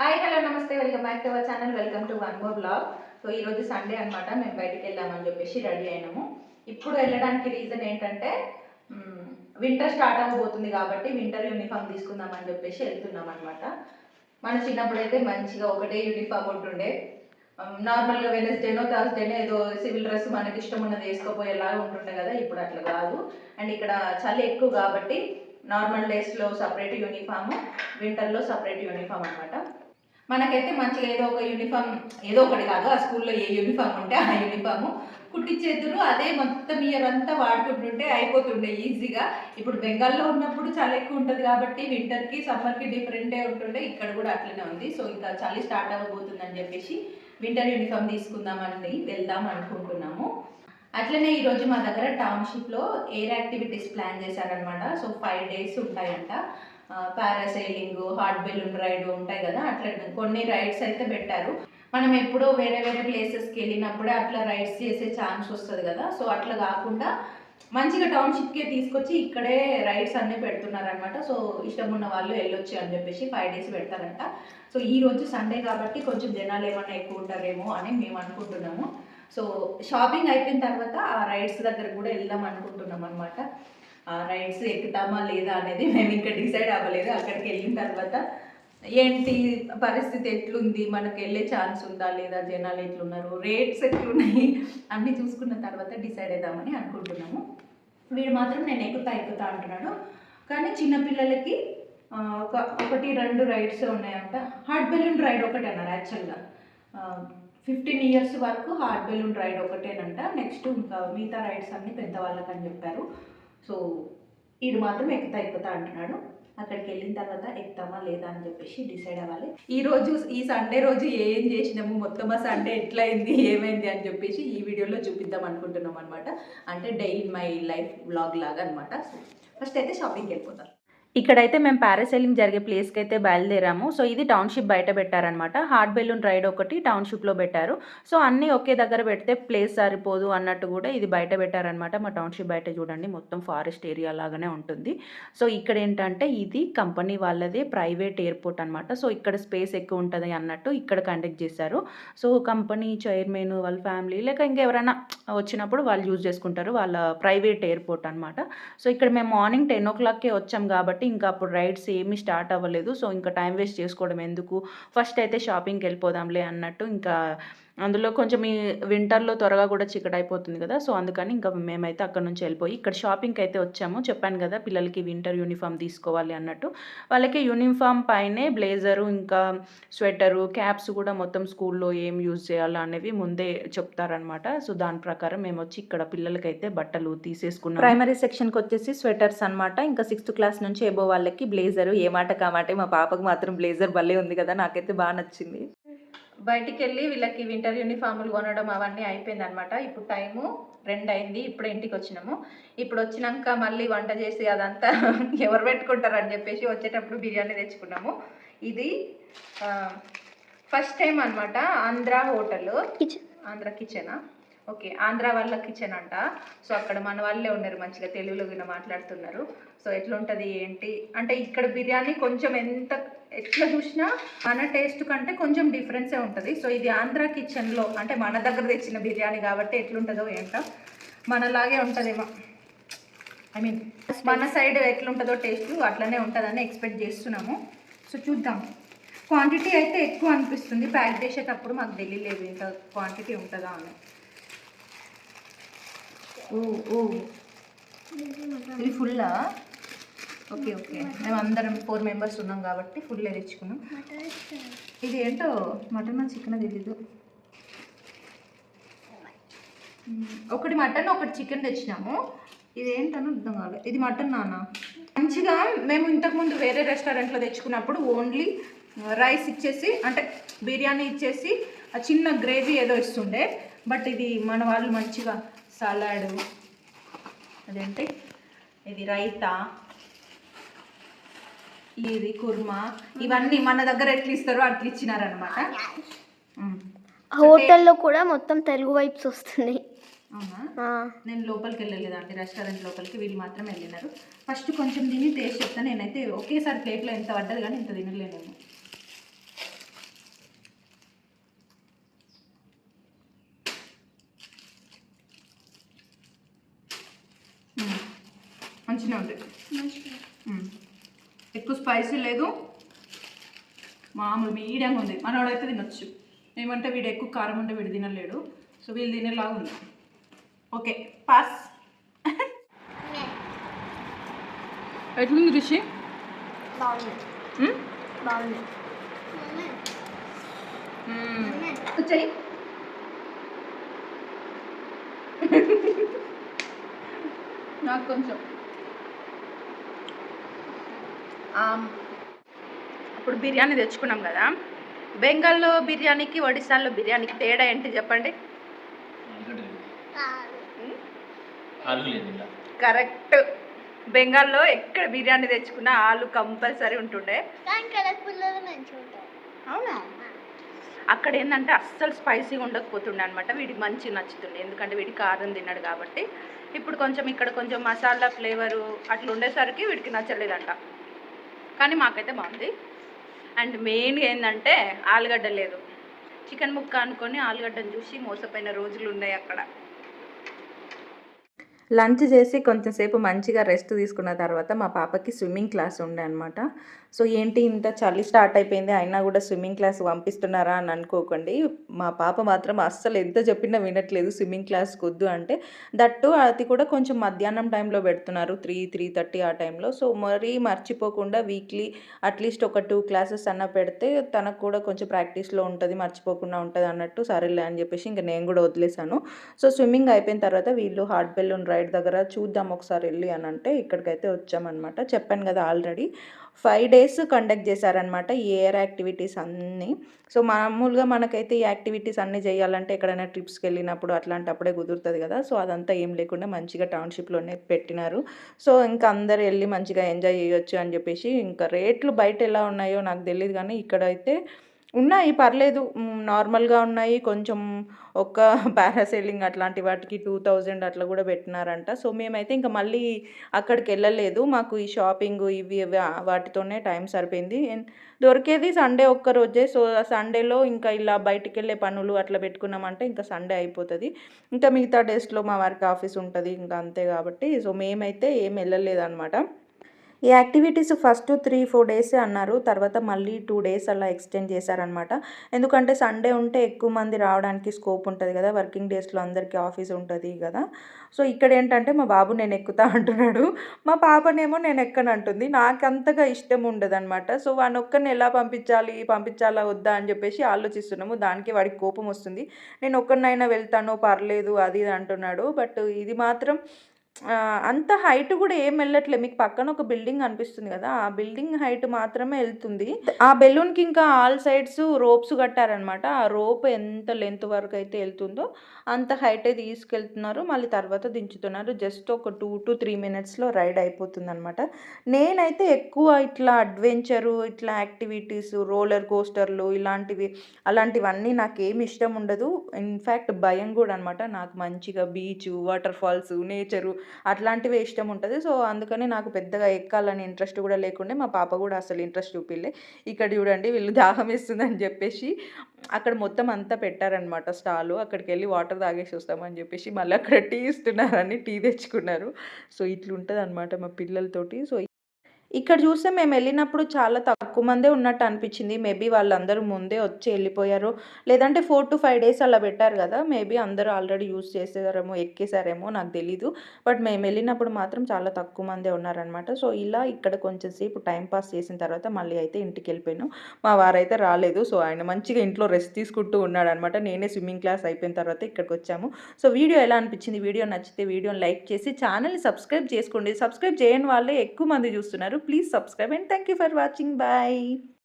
Hi hello నమస్తే welcome back to our channel welcome to one more blog so ఈరోజు Sunday అనమాట మేము బయటికి వెళ్దామని చెప్పేసి రెడీ అయినాము. ఇప్పుడు వెళ్ళడానికి రీజన్ ఏంటంటే వింటర్ స్టార్ట్ అవ్వబోతుంది కాబట్టి వింటర్ యూనిఫామ్ తీసుకుందామని చెప్పేసి వెళ్తున్నాం అనమాట మన చిన్నప్పుడు అయితే మంచిగా ఒకటే యూనిఫామ్ ఉంటుండే. నార్మల్గా వెనస్డేనో థర్స్డేనో ఏదో సివిల్ డ్రెస్ మనకి ఇష్టం ఉన్నది వేసుకోపోయేలాగా ఉంటుండే కదా ఇప్పుడు అట్లా కాదు. అండ్ ఇక్కడ చలి ఎక్కువ కాబట్టి నార్మల్ డేస్లో సపరేట్ యూనిఫామ్ వింటర్లో సపరేట్ యూనిఫామ్ అనమాట మనకైతే మంచిగా ఏదో ఒక యూనిఫామ్ ఏదో ఒకటి కాదు. ఆ స్కూల్లో ఏ యూనిఫామ్ ఉంటే ఆ యూనిఫామ్ కుట్టించేద్దరు అదే మొత్తం ఇయర్ అంతా వాడుకుంటుంటే అయిపోతుండే ఈజీగా. ఇప్పుడు బెంగాల్లో ఉన్నప్పుడు చాలా ఎక్కువ ఉంటుంది కాబట్టి వింటర్కి సమ్మర్కి డిఫరెంటే ఉంటుండే. ఇక్కడ కూడా అట్లనే ఉంది. సో ఇంకా చలి స్టార్ట్ అవ్వబోతుందని చెప్పేసి వింటర్ యూనిఫామ్ తీసుకుందామని వెళ్దాం అనుకుంటున్నాము. అట్లనే ఈరోజు మా దగ్గర టౌన్షిప్లో ఎయిర్ యాక్టివిటీస్ ప్లాన్ చేశారనమాట సో ఫైవ్ డేస్ ఉంటాయంట. పారాసైలింగ్ హార్ట్ బెలూన్ రైడ్ ఉంటాయి కదా అట్లా కొన్ని రైడ్స్ అయితే పెట్టారు. మనం ఎప్పుడో వేరే వేరే ప్లేసెస్కి వెళ్ళినప్పుడే అట్లా రైడ్స్ చేసే ఛాన్స్ వస్తుంది కదా సో అట్లా కాకుండా మంచిగా టౌన్షిప్కే తీసుకొచ్చి ఇక్కడే రైడ్స్ అన్నీ పెడుతున్నారనమాట సో ఇష్టం ఉన్న వాళ్ళు వెళ్ళొచ్చు అని చెప్పేసి ఫైవ్ డేస్ పెడతారంట. సో ఈ రోజు సండే కాబట్టి కొంచెం జనాలు ఏమన్నా ఎక్కువ ఉంటారేమో అని మేము అనుకుంటున్నాము. సో షాపింగ్ అయిపోయిన తర్వాత ఆ రైడ్స్ దగ్గర కూడా వెళ్దాం అనుకుంటున్నాం అనమాట రైడ్స్ ఎక్కుతామా లేదా అనేది మేము ఇంకా డిసైడ్ అవ్వలేదు. అక్కడికి వెళ్ళిన తర్వాత ఏంటి పరిస్థితి ఎట్లుంది? మనకు వెళ్ళే ఛాన్స్ ఉందా లేదా? జనాలు ఎట్లున్నారు? రేట్స్ ఎట్లున్నాయి? అన్నీ చూసుకున్న తర్వాత డిసైడ్ అవుదామని అనుకుంటున్నాము. వీడు మాత్రం నేను ఎక్కుతా ఎక్కుతా అంటున్నాడు. కానీ చిన్నపిల్లలకి ఒక ఒకటి రెండు రైడ్స్ ఉన్నాయంట. హార్ట్ బెలూన్ రైడ్ ఒకటే అన్నారు యాక్చువల్గా ఫిఫ్టీన్ ఇయర్స్ వరకు హార్ట్ బెలూన్ రైడ్ ఒకటేనంట. నెక్స్ట్ ఇంకా మిగతా రైడ్స్ అన్నీ పెద్దవాళ్ళకని చెప్పారు. సో వీడు మాత్రం ఎక్కుతా ఎక్కుతా అంటున్నాడు. అక్కడికి వెళ్ళిన తర్వాత ఎక్కుతామా లేదా అని చెప్పేసి డిసైడ్ అవ్వాలి. ఈ రోజు ఈ సండే రోజు ఏం చేసినాము? మొత్తం ఆ సండే ఎట్లయింది? ఏమైంది? అని చెప్పేసి ఈ వీడియోలో చూపిద్దాం అనుకుంటున్నాం అనమాట అంటే డైలీ మై లైఫ్ బ్లాగ్ లాగా అనమాట ఫస్ట్ అయితే షాపింగ్కి వెళ్ళిపోతారు ఇక్కడైతే మేము పారాసైలింగ్ జరిగే ప్లేస్కి అయితే బయలుదేరాము. సో ఇది టౌన్షిప్ బయట పెట్టారనమాట హార్ట్ బెలూన్ రైడ్ ఒకటి టౌన్షిప్లో పెట్టారు. సో అన్నీ ఒకే దగ్గర పెడితే ప్లేస్ సరిపోదు అన్నట్టు కూడా ఇది బయట పెట్టారనమాట మా టౌన్షిప్ బయట చూడండి మొత్తం ఫారెస్ట్ ఏరియా లాగానే ఉంటుంది. సో ఇక్కడ ఏంటంటే ఇది కంపెనీ వాళ్ళదే ప్రైవేట్ ఎయిర్పోర్ట్ అనమాట సో ఇక్కడ స్పేస్ ఎక్కువ ఉంటుంది అన్నట్టు ఇక్కడ కండక్ట్ చేశారు. సో కంపెనీ చైర్మన్ వాళ్ళ ఫ్యామిలీ లేక ఇంకెవరైనా వచ్చినప్పుడు వాళ్ళు యూజ్ చేసుకుంటారు వాళ్ళ ప్రైవేట్ ఎయిర్పోర్ట్ అనమాట సో ఇక్కడ మేము మార్నింగ్ టెన్ ఓ క్లాక్కే వచ్చాం కాబట్టి ఇంకా అప్పుడు రైడ్స్ ఏమీ స్టార్ట్ అవ్వలేదు. సో ఇంకా టైం వేస్ట్ చేసుకోవడం ఎందుకు? ఫస్ట్ అయితే షాపింగ్కి వెళ్ళిపోదాంలే అన్నట్టు ఇంకా అందులో కొంచెం ఈ వింటర్లో త్వరగా కూడా చికెట్ అయిపోతుంది కదా సో అందుకని ఇంకా మేమైతే అక్కడ నుంచి వెళ్ళిపోయి ఇక్కడ షాపింగ్కి అయితే వచ్చాము. చెప్పాను కదా పిల్లలకి వింటర్ యూనిఫామ్ తీసుకోవాలి అన్నట్టు. వాళ్ళకి యూనిఫామ్ పైనే బ్లేజరు ఇంకా స్వెటరు క్యాప్స్ కూడా మొత్తం స్కూల్లో ఏం యూజ్ చేయాలనేవి ముందే చెప్తారనమాట సో దాని ప్రకారం మేము వచ్చి ఇక్కడ పిల్లలకైతే బట్టలు తీసేసుకున్నాం ప్రైమరీ సెక్షన్కి వచ్చేసి స్వెటర్స్ అనమాట ఇంకా సిక్స్త్ క్లాస్ నుంచి ఏబో వాళ్ళకి బ్లేజరు ఏ మాట కామాటే మా పాపకు మాత్రం బ్లేజర్ భలే ఉంది కదా నాకైతే బాగా నచ్చింది. బయటికి వెళ్ళి వీళ్ళకి వింటర్ యూనిఫామ్లు కొనడం అవన్నీ అయిపోయింది అనమాట ఇప్పుడు టైము రెండు అయింది ఇప్పుడు ఇంటికి వచ్చినాము ఇప్పుడు వచ్చినాక మళ్ళీ వంట చేసి అదంతా ఎవరు పెట్టుకుంటారు అని చెప్పేసి వచ్చేటప్పుడు బిర్యానీ తెచ్చుకున్నాము. ఇది ఫస్ట్ టైం అనమాట ఆంధ్ర హోటల్. ఆంధ్ర కిచెనా ఓకే ఆంధ్ర వాళ్ళ కిచెన్ అంట. సో అక్కడ మన వాళ్ళే ఉన్నారు మంచిగా తెలుగులో విన మాట్లాడుతున్నారు. సో ఎట్లుంటుంది ఏంటి? అంటే ఇక్కడ బిర్యానీ కొంచెం ఎంత ఎట్లా చూసినా మన టేస్ట్ కంటే కొంచెం డిఫరెన్సే ఉంటుంది. సో ఇది ఆంధ్ర కిచెన్లో అంటే మన దగ్గర తెచ్చిన బిర్యానీ కాబట్టి ఎట్లుంటుందో ఏంటో మనలాగే ఉంటుందేమో. ఐ మీన్ మన సైడ్ ఎట్లుంటుందో టేస్ట్ అట్లనే ఉంటుందని ఎక్స్పెక్ట్ చేస్తున్నాము. సో చూద్దాం. క్వాంటిటీ అయితే ఎక్కువ అనిపిస్తుంది. ప్యాక్ చేసేటప్పుడు మాకు తెలియలేదు ఇంత క్వాంటిటీ ఉంటుందా అని. ఓ ఓ. ఇది ఫుల్లా? Okay okay. మేము అందరం ఫోర్ మెంబర్స్ ఉన్నాం కాబట్టి ఫుల్ తెచ్చుకున్నాం. ఇది ఏంటో? మటన్ చికెన్ తెలీదు. ఒకటి మటన్ ఒకటి చికెన్ తెచ్చినాము. ఇది ఏంటని అర్థం కాలేదు ఇది మటన్ నాన్న. మంచిగా మేము ఇంతకుముందు వేరే రెస్టారెంట్లో తెచ్చుకున్నప్పుడు ఓన్లీ రైస్ ఇచ్చేసి అంటే బిర్యానీ ఇచ్చేసి ఆ చిన్న గ్రేవీ ఏదో ఇస్తుండే. బట్ ఇది మన వాళ్ళు మంచిగా సలాడ్. అదేంటి? ఇది రైతా. ఇది కుర్మా. ఇవన్నీ మన దగ్గర ఎట్లా ఇస్తారో అట్లా ఇచ్చినారనమాట హోటల్లో కూడా మొత్తం తెలుగు వైబ్స్ వస్తున్నాయి. అవునా? ఆ, నేను లోపలికి వెళ్ళలేదండి రెస్టారెంట్ లోపలికి వీళ్ళు మాత్రం వెళ్ళినారు. ఫస్ట్ కొంచెం తిని టేస్ట్ చెప్తాను నేనైతే ఒకేసారి ప్లేట్లో ఎంత పడ్డది కానీ ఇంత తినలేను మంచిగా. ఉంది. ఎక్కువ స్పైసీ లేదు. మామూలు మీడియంగా ఉంది. మనవాడైతే తినొచ్చు. ఏమంటే వీడు ఎక్కువ కారం ఉంటే వీడు తినలేడు. సో వీళ్ళు తినేలాగా ఉంది. ఓకే పాస్ ఎట్లుంది రిషి. కూర్చొని నాకు కొంచెం. ఆమ్, అప్పుడు బిర్యానీ తెచ్చుకున్నాం కదా. బెంగాల్లో బిర్యానీకి ఒడిశాల్లో బిర్యానీకి తేడా ఏంటి చెప్పండి? కరెక్ట్. బెంగాల్లో ఎక్కడ బిర్యానీ తెచ్చుకున్నా ఆలు కంపల్సరీ ఉంటుండే. అవునా? అక్కడ ఏంటంటే అస్సలు స్పైసీగా ఉండకపోతుండే అనమాట వీడికి మంచిగా నచ్చుతుండే. ఎందుకంటే వీడికి కారం తిన్నాడు కాబట్టి. ఇప్పుడు కొంచెం ఇక్కడ కొంచెం మసాలా ఫ్లేవరు అట్లా ఉండేసరికి వీడికి నచ్చలేదంట. కానీ మాకైతే బాగుంది. అండ్ మెయిన్గా ఏంటంటే ఆలుగడ్డ లేదు. చికెన్ ముక్క అనుకొని ఆలుగడ్డను చూసి మోసపోయిన రోజులు ఉన్నాయి అక్కడ. లంచ్ చేసి కొంచెం సేపు మంచిగా రెస్ట్ తీసుకున్న తర్వాత మా పాపకి స్విమ్మింగ్ క్లాస్ ఉండే అనమాట సో ఏంటి ఇంత చలి స్టార్ట్ అయిపోయింది అయినా కూడా స్విమ్మింగ్ క్లాస్ పంపిస్తున్నారా అని అనుకోకండి. మా పాప మాత్రం అస్సలు ఎంత చెప్పినా వినట్లేదు స్విమ్మింగ్ క్లాస్ వద్దు అంటే. దట్టు అది కూడా కొంచెం మధ్యాహ్నం టైంలో పెడుతున్నారు త్రీ త్రీ థర్టీ ఆ టైంలో. సో మరీ మర్చిపోకుండా వీక్లీ అట్లీస్ట్ ఒక టూ క్లాసెస్ అన్న పెడితే తనకు కూడా కొంచెం ప్రాక్టీస్లో ఉంటుంది మర్చిపోకుండా ఉంటుంది అన్నట్టు సరేలే అని చెప్పేసి ఇంకా నేను కూడా వదిలేశాను. సో స్విమ్మింగ్ అయిపోయిన తర్వాత వీళ్ళు హార్ట్ బెలూన్ రైడ్ దగ్గర చూద్దాం ఒకసారి వెళ్ళి అని అంటే ఇక్కడికైతే వచ్చామన్నమాట. చెప్పాను కదా ఆల్రెడీ. ఫైవ్ డేస్ కండక్ట్ చేశారనమాట ఈ ఎయిర్ యాక్టివిటీస్ అన్నీ. సో మామూలుగా మనకైతే ఈ యాక్టివిటీస్ అన్నీ చేయాలంటే ఎక్కడైనా ట్రిప్స్కి వెళ్ళినప్పుడు అట్లాంటప్పుడే కుదురుతుంది కదా. సో అదంతా ఏం లేకుండా మంచిగా టౌన్షిప్లోనే పెట్టినారు. సో ఇంకా అందరు వెళ్ళి మంచిగా ఎంజాయ్ చేయొచ్చు అని చెప్పేసి ఇంకా రేట్లు బయట ఎలా ఉన్నాయో నాకు తెలియదు కానీ ఇక్కడైతే ఉన్నాయి పర్లేదు. నార్మల్గా ఉన్నాయి. కొంచెం ఒక పారాసైలింగ్ అట్లాంటి వాటికి టూ థౌజండ్ అట్లా కూడా పెట్టినారంట. సో మేమైతే ఇంకా మళ్ళీ అక్కడికి వెళ్ళలేదు మాకు ఈ షాపింగ్ ఇవి ఇవి వాటితోనే టైం సరిపోయింది. దొరికేది సండే ఒక్క రోజే సో సండేలో ఇంకా ఇలా బయటికి వెళ్ళే పనులు అట్లా పెట్టుకున్నామంటే ఇంకా సండే అయిపోతుంది. ఇంకా మిగతా డేస్లో మా వారికి ఆఫీస్ ఉంటుంది ఇంకా అంతే కాబట్టి. సో మేమైతే ఏం వెళ్ళలేదు అనమాట ఈ activities first three four days అన్నారు. తర్వాత మళ్ళీ టూ డేస్ అలా ఎక్స్టెండ్ చేశారనమాట ఎందుకంటే సండే ఉంటే ఎక్కువ మంది రావడానికి స్కోప్ ఉంటుంది కదా. వర్కింగ్ డేస్లో అందరికీ ఆఫీస్ ఉంటుంది కదా. సో ఇక్కడ ఏంటంటే మా బాబు నేను ఎక్కుతా అంటున్నాడు. మా పాపనేమో నేను ఎక్కనంటుంది నాకు అంతగా ఇష్టం ఉండదనమాట సో వాడిని ఒక్కరిని ఎలా పంపించాలి పంపించాలా వద్దా అని చెప్పేసి ఆలోచిస్తున్నాము. దానికి వాడికి కోపం వస్తుంది. నేను ఒక్కరినైనా వెళ్తాను పర్లేదు అది ఇది అంటున్నాడు. బట్ ఇది మాత్రం అంత హైట్ కూడా ఏం వెళ్ళట్లేదు మీకు పక్కన ఒక బిల్డింగ్ అనిపిస్తుంది కదా ఆ బిల్డింగ్ హైట్ మాత్రమే వెళ్తుంది. ఆ బెలూన్కి ఇంకా ఆల్ సైడ్స్ రోప్స్ కట్టారనమాట ఆ రోప్ ఎంత లెంత్ వరకు అయితే వెళ్తుందో అంత హైట్ తీసుకెళ్తున్నారు. మళ్ళీ తర్వాత దించుతున్నారు. జస్ట్ ఒక టూ టు త్రీ మినిట్స్లో రైడ్ అయిపోతుంది అనమాట నేనైతే ఎక్కువ ఇట్లా అడ్వెంచరు ఇట్లా యాక్టివిటీస్ రోలర్ కోస్టర్లు ఇలాంటివి అలాంటివన్నీ నాకేమి ఇష్టం ఉండదు. ఇన్ఫ్యాక్ట్ భయం కూడా అనమాట నాకు మంచిగా బీచ్ వాటర్ ఫాల్స్ నేచరు అట్లాంటివే ఇష్టం ఉంటుంది. సో అందుకని నాకు పెద్దగా ఎక్కాలని ఇంట్రెస్ట్ కూడా లేకుండే మా పాప కూడా అసలు ఇంట్రెస్ట్ చూపిలే. ఇక్కడ చూడండి వీళ్ళు దాహం వేస్తుందని చెప్పేసి అక్కడ మొత్తం అంతా పెట్టారనమాట స్టాలు. అక్కడికి వెళ్ళి వాటర్ తాగేసి వస్తామని చెప్పేసి మళ్ళీ అక్కడ టీ ఇస్తున్నారని టీ తెచ్చుకున్నారు. సో ఇట్లుంటుంది అనమాట మా పిల్లలతోటి. సో ఇక్కడ చూస్తే మేము వెళ్ళినప్పుడు చాలా తక్కువ మందే ఉన్నట్టు అనిపించింది. మేబీ వాళ్ళందరూ ముందే వచ్చి వెళ్ళిపోయారు. లేదంటే ఫోర్ టు ఫైవ్ డేస్ అలా పెట్టారు కదా మేబీ అందరూ ఆల్రెడీ యూస్ చేసేసారేమో ఎక్కేసారేమో నాకు తెలీదు. బట్ మేము వెళ్ళినప్పుడు మాత్రం చాలా తక్కువ మందే ఉన్నారనమాట. సో ఇలా ఇక్కడ కొంచెం సేపు టైం పాస్ చేసిన తర్వాత మళ్ళీ అయితే ఇంటికి వెళ్ళిపోయాను. మా వారైతే రాలేదు. సో ఆయన మంచిగా ఇంట్లో రెస్ట్ తీసుకుంటూ ఉన్నాడు అనమాట నేనే స్విమ్మింగ్ క్లాస్ అయిపోయిన తర్వాత ఇక్కడికి వచ్చాము. సో వీడియో ఎలా అనిపించింది? వీడియో నచ్చితే వీడియోని లైక్ చేసి ఛానల్ని సబ్స్క్రైబ్ చేసుకోండి. సబ్స్క్రైబ్ చేయని వాళ్ళే ఎక్కువ మంది చూస్తున్నారు. please subscribe and thank you for watching. Bye.